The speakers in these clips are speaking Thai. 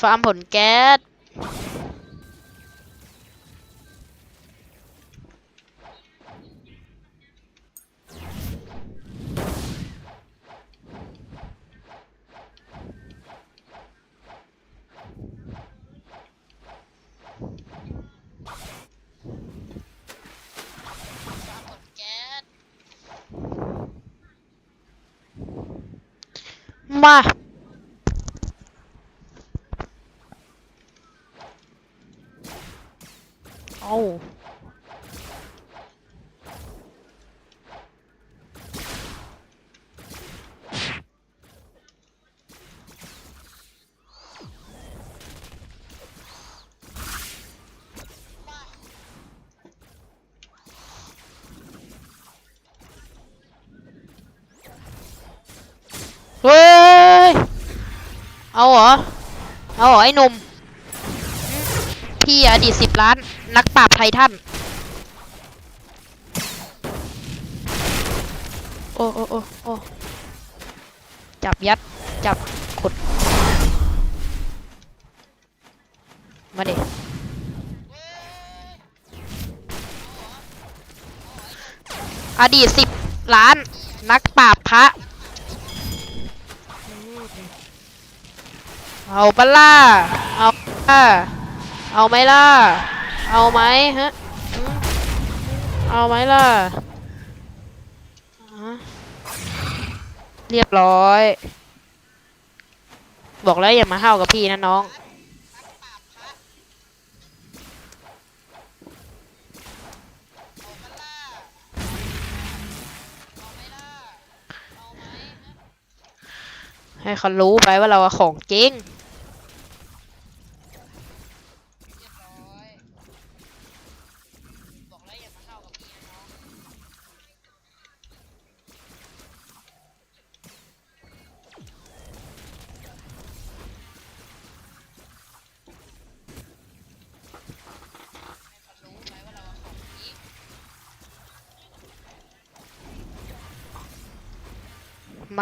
ฟาร์มผลแก๊สมา เอา เฮ้ย เอาเหรอ เอาเหรอไอ้หนุ่ม พี่อดีตสิบล้าน นักปราบไททัน โอ้โอ้โอ้โอ้จับยัด จับขุด มาดิอดีตสิบล้าน นักปราบพระ เอาปะล่ะเอาปะล่ะเอาไหมล่ะ เอาไหมฮะ เอาไหมล่ะ เรียบร้อย บอกแล้วอย่ามาเห้ากับพี่นะน้องให้เขารู้ไปว่าเราของจริง ม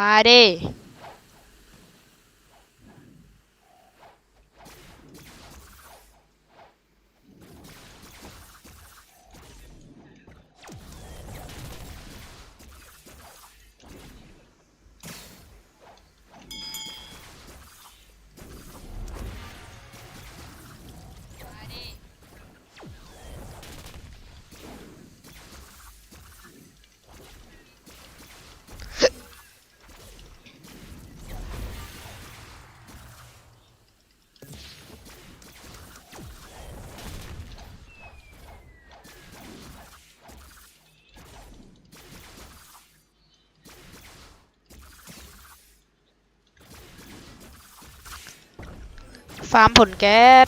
ฟาร์มผลแก๊ส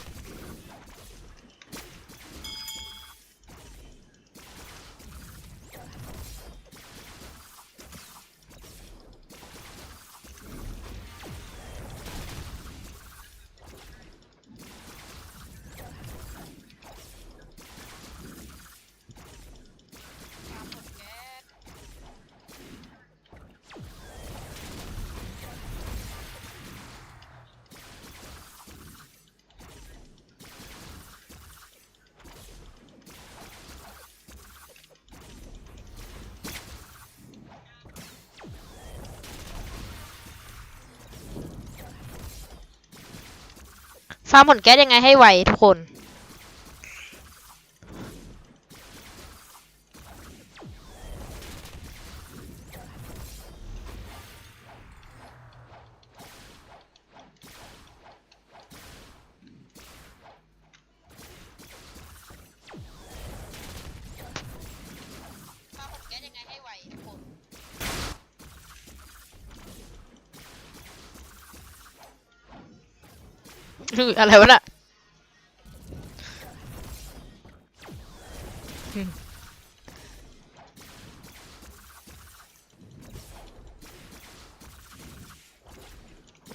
ฟาร์มผลแก๊สยังไงให้ไวทุกคน อะไรวะน่ะอืม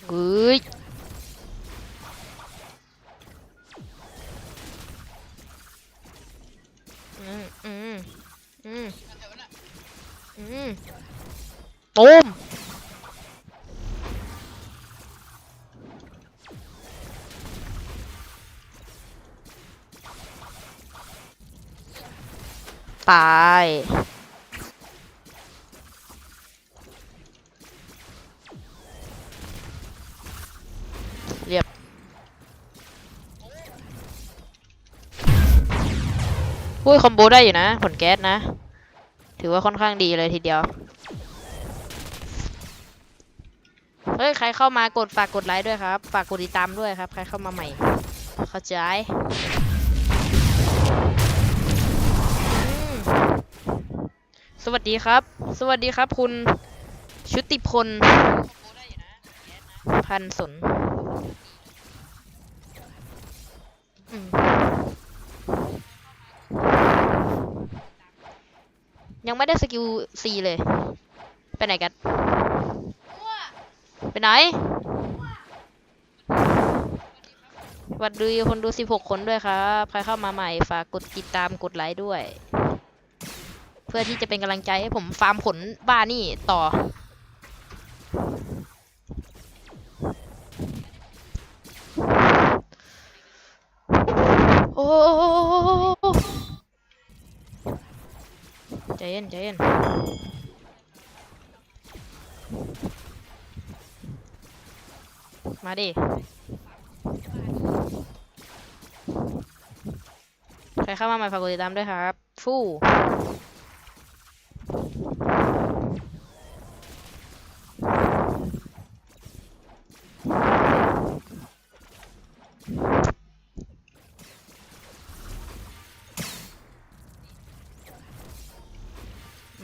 เฮ้ยอืมอืมอืมอืมตูม เรียบ อุ้ย คอมโบได้อยู่นะ ผลแก๊สนะ ถือว่าค่อนข้างดีเลยทีเดียว เฮ้ย ใครเข้ามากดฝากกดไลค์ด้วยครับ ฝากกดติดตามด้วยครับ ใครเข้ามาใหม่ เข้าใจ วัสดีครับ สวัสดีครับ คุณชุติพลพันสนยังไม่ได้สกิลซีเลย ไปไหนกัน ไปไหนสวัสดีคนดู 16 คนด้วยครับ ใครเข้ามาใหม่ ฝากกดติดตามกดไลค์ด้วย พื่อที่จะเป็นกำลังใจให้ผมฟาร์มผลบ้านี่ต่อ โอ้ใจเย็นใจเย็นมาดิใครเข้ามาใหม่ฝากกดติดตามด้วยครับ ฟู่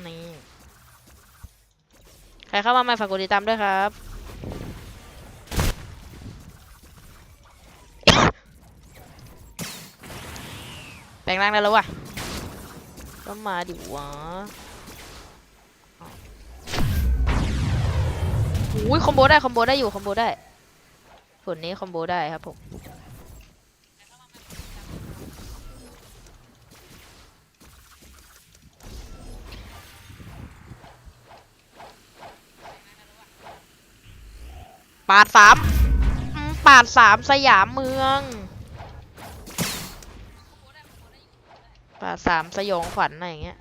นี่ ใคร เข้ามาใหม่ฝากกดติดตามด้วยครับ แปลงร่างได้แล้ววะก็มาดิวะอุ้ยคอมโบได้คอมโบได้อยู่คอมโบได้ผลนี้คอมโบได้ครับผม ปาดสามปาดสามสยามเมืองป่าสามสยองขวัญอะไรอย่างเงี้ย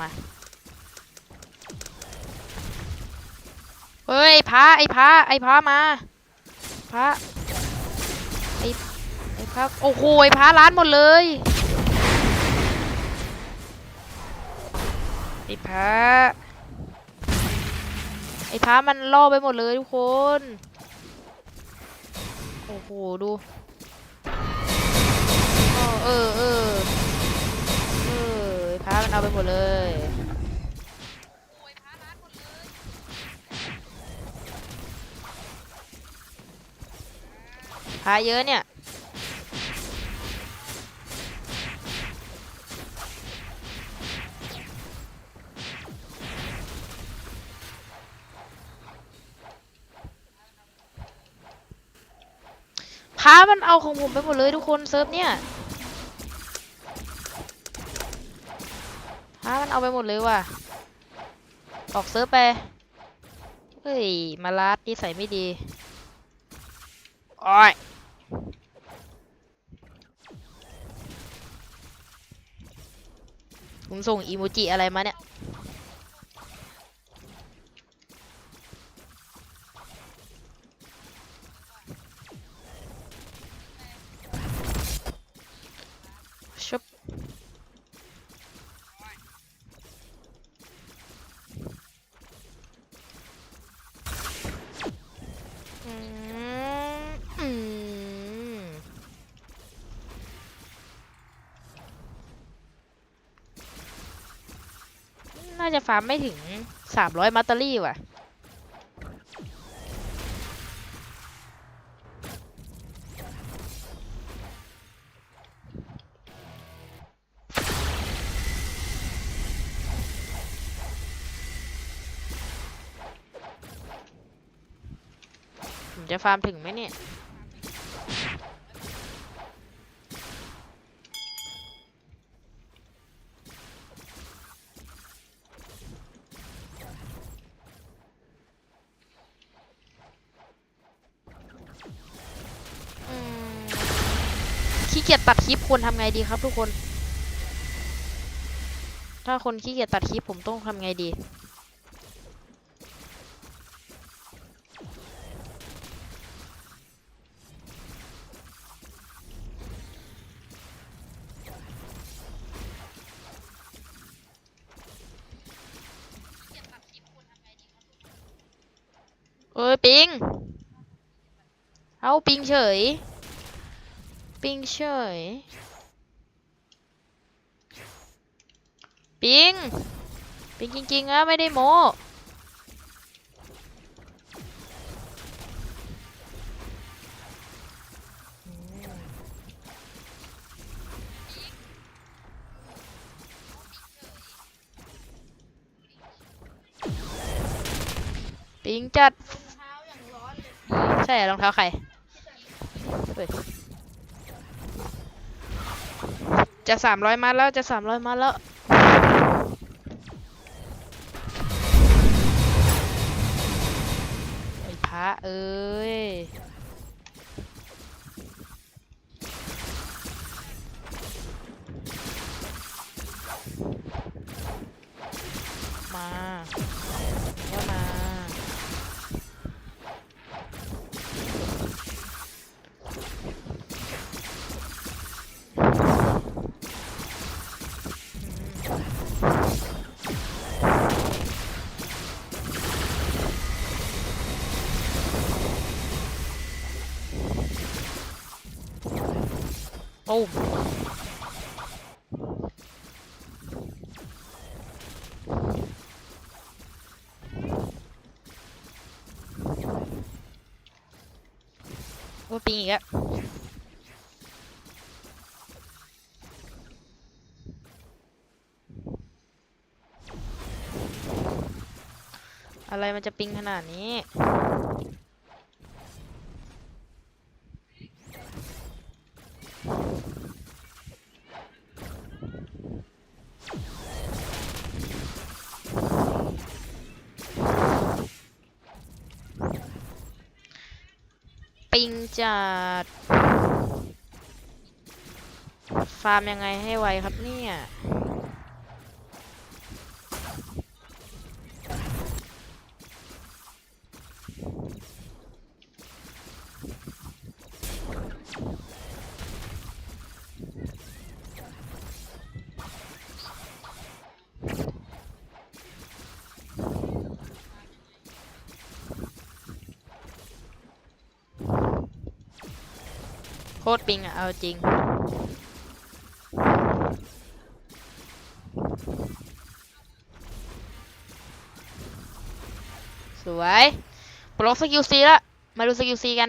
มา เฮ้ยพระไอ้พระไอ้พระมาพระไอ้ไอ้พระโอ้โหไอ้พระร้านหมดเลยไอ้พระ พระมันล่อไปหมดเลยทุกคน โอ้โห ดูเออเออเออไอ้พามันเอาไปหมดเลยพาเยอะเนี่ย พามัน เอาของผมไปหมดเลยทุกคนเซิร์ฟเนี่ยฮะมันเอาไปหมดเลยว่ะออกเซิร์ฟไปเฮ้ยมาลาดนิสัยไม่ดีโอ้ยผมส่งอีโมจิอะไรมาเนี่ย ชุบ อืมอืมน่าจะ ฟาร์มไม่ถึงสามร้อยมัตเตอรี่ว่ะ ผมจะฟาร์มถึงไหมเนี่ย เกียจตัดคลิปควรทำไงดีครับทุกคน ถ้าคนขี้เกียจตัดคลิปผมต้องทำไงดี เอ้ยปิง เอาปิงเฉย ปิงเฉย ปิงปิงจริงๆอะไม่ได้โมปิงจัด ใช่รอรองเท้าใครเฮ้ย จะสามร้อยมัดแล้วจะสามร้อยมัดแล้ว ไอ้พระเอ้ยมา โอ้มโอ้ปิงอีกอะอะไรมันจะปิงขนาดนี้ จัด ฟาร์มยังไงให้ไวครับเนี่ย คตรปิงอะเอาจริง สวยปลดสกิลซีล้วมาดูสกิลซีกัน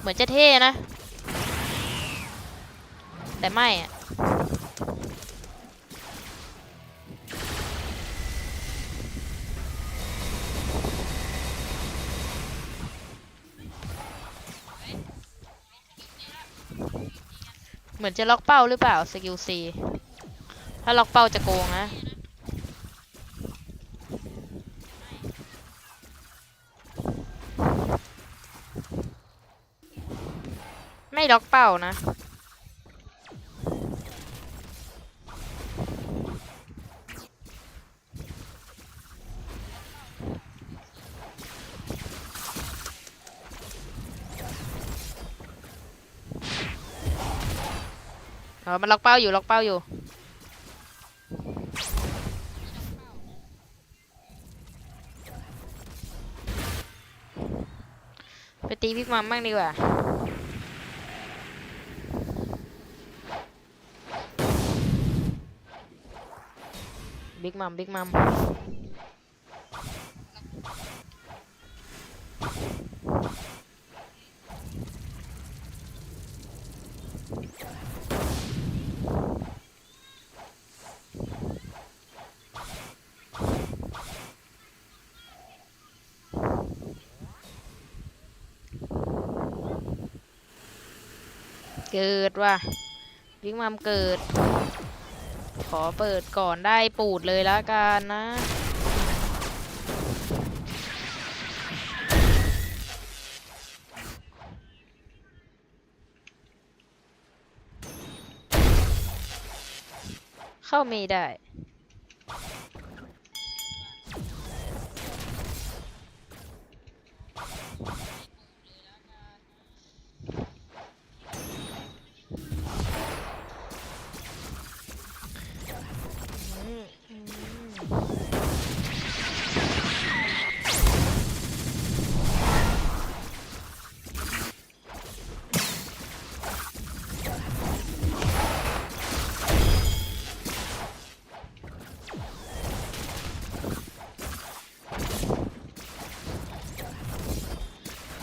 เหมือนจะเท่นะ แต่ไม่อะ มือนจะล็อกเป้าหรือเปล่าสกิลซีถ้าล็อกเป้าจะโกงนะไม่ล็อกเป้านะ มันล็อกเป้าอยู่ล็อกเป้าอยู่ ไปตีพิกมัมบ้างดีกว่าบิ๊กมัมบิ๊กมัม เกิดว่ะบิ๊กมัมเกิด ขอเปิดก่อนได้ปูดเลยแล้วกันนะ เข้าไม่ได้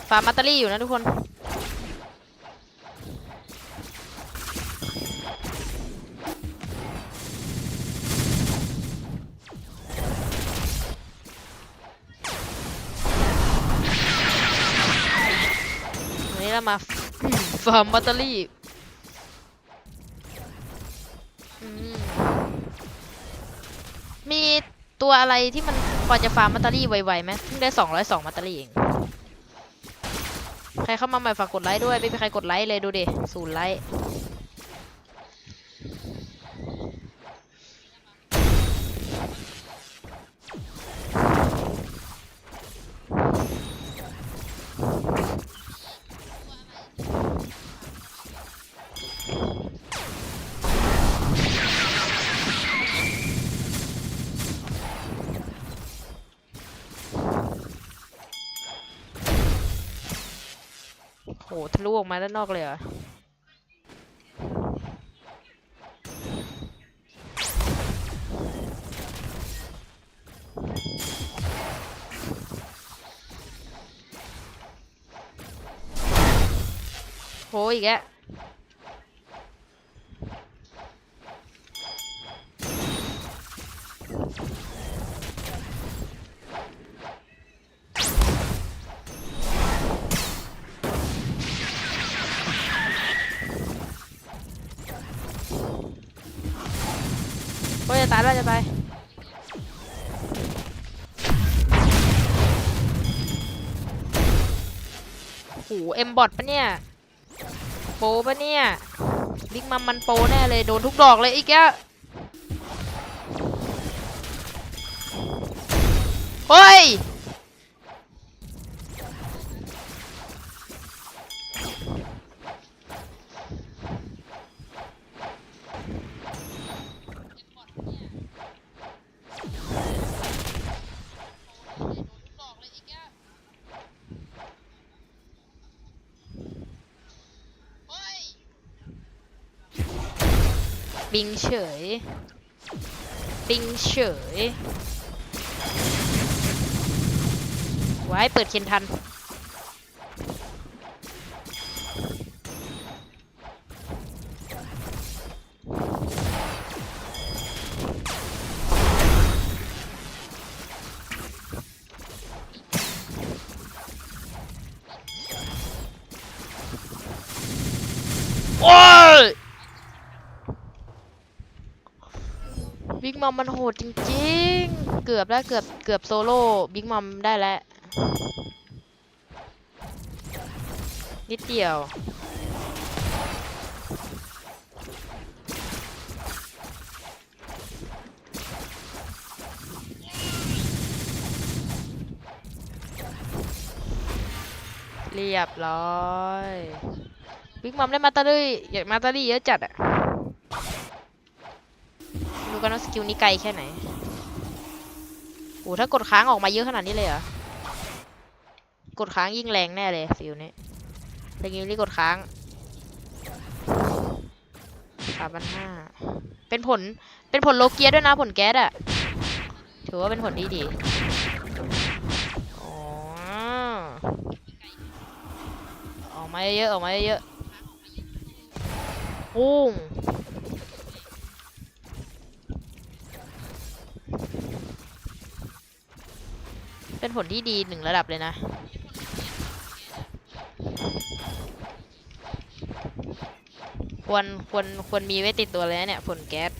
ฟาร์มมัตเตอรี่อยู่นะทุกคน วันนี้เรามา ฟาร์มมัตเตอรี่มมีตัวอะไรที่มันพอจะฟาร์มมัตเตอรี่ไวๆไหมเพิ่งได้สองร้อยสองมัตเตอรี่เอง ใครเข้ามาใหม่ฝากกดไลค์ด้วย ไม่มีใครกดไลค์เลยดูดิศูนย์ไลค์ โหทะลุออกมาด้านนอกเลยเหรอโหอีกแล้ว จะไปโหเอ็มบอทปะเนี่ย โปปะเนี่ย บิ๊กมัมมันโปแน่เลย โดนทุกดอกเลยอีกแล้วเฮ้ย ปิงเฉย ปิงเฉย ไว้เปิดเคนทัน บิ๊กมัมมันโหดจริงๆ เกือบแล้วเกือบเกือบโซโล่บิ๊กมัมได้แล้ว นิดเดียว เรียบร้อย บิ๊กมัมได้มาตาลี่อยากมาตาลี่เยอะจัดอะ กันว่าสกิลนี้ไกลแค่ไหนโอ้ถ้ากดค้างออกมาเยอะขนาดนี้เลยเหรอ กดค้างยิ่งแรงแน่เลยฟิลนี้สกิลนี้กดค้างสามพันห้าเป็นผล เป็นผลโลเกียด้วยนะผลแก๊สอะถือว่าเป็นผลที่ดีอออกมาเยอะออกมาเยอะปุ้ง เป็นผลที่ดีหนึ่งระดับเลยนะ ควรควรควรมีไว้ติดตัวเลยนะเนี่ย ผลแก๊ส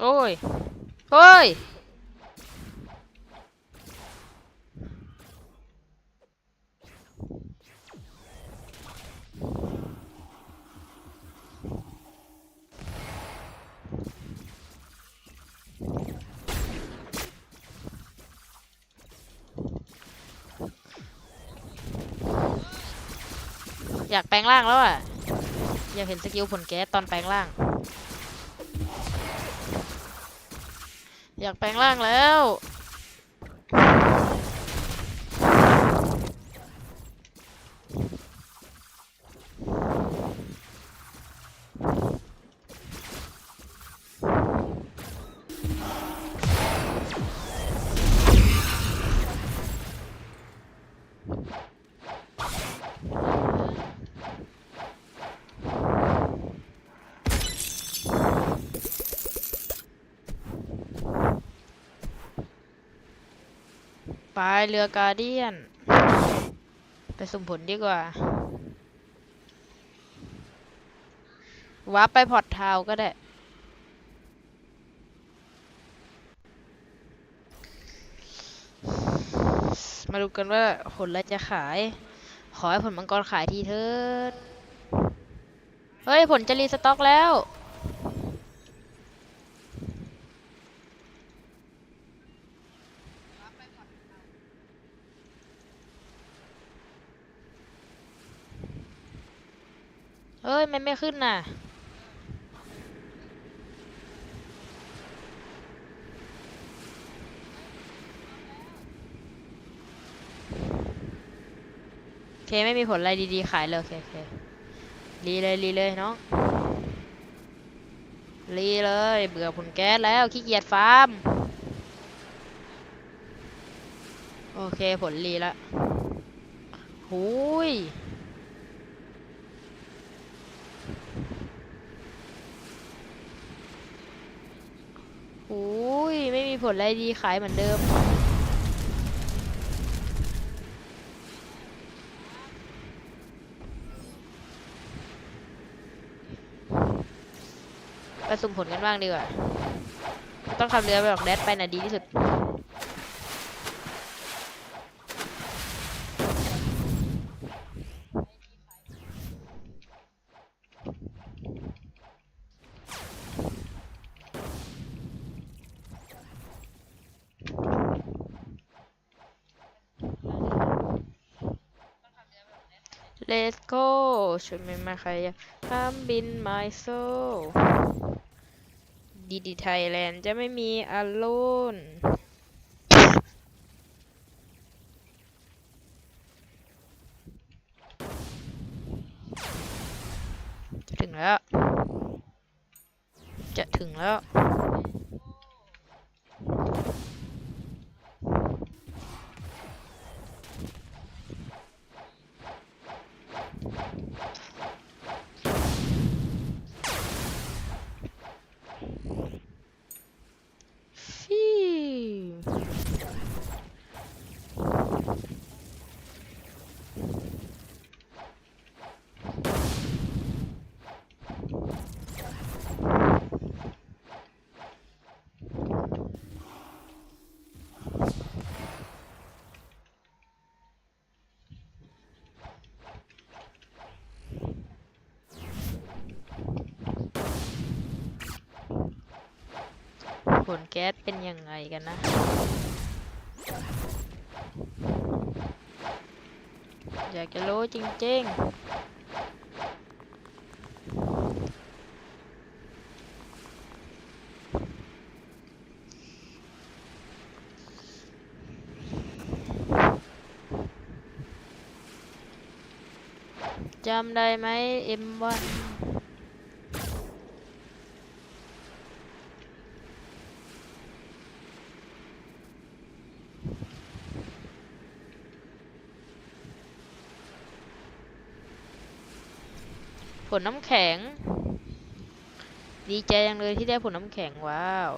โอ้ยโอ้ยอยากแปลงร่างแล้วอะ อยากเห็นสกิลผลแก๊สตอนแปลงร่าง อยากแปลงร่างแล้ว ไปเรือการเดียน ไปสุ่มผลดีกว่าวับไปพอร์ตทาวก็ได้ มาดูกันว่าผลอะไรจะขาย ขอให้ผลมังกรขายทีเถิด เฮ้ย ผลจะรีสต็อกแล้ว เอ้ย มันไม่ขึ้นน่ะ โอเค ไม่มีผลอะไรดีๆ ขายเลย โอเคโอเครีเลยรีเลยน้องรีเลย เบื่อผลแก๊สแล้ว ขี้เกียจฟาร์ม โอเค ผลรีละ หูย โอ้ย ไม่มี ผลอะไรดีขายเหมือนเดิม ไปสุ่มผลกันบ้างดีกว่า ต้องทำเรือไปหรอกแดดไปน่ะดีที่สุด ช่วยไม่มาใครห้ามบินไมโซ่ดีดีไทยแลนด์จะไม่มีอโลน ผลแก๊สเป็นยังไงกันนะ อยากจะรู้จริงๆจำได้ไหมเอ็มวัน ผลน้ำแข็ง ดีใจยังเลยที่ได้ผลน้ำแข็งว้าว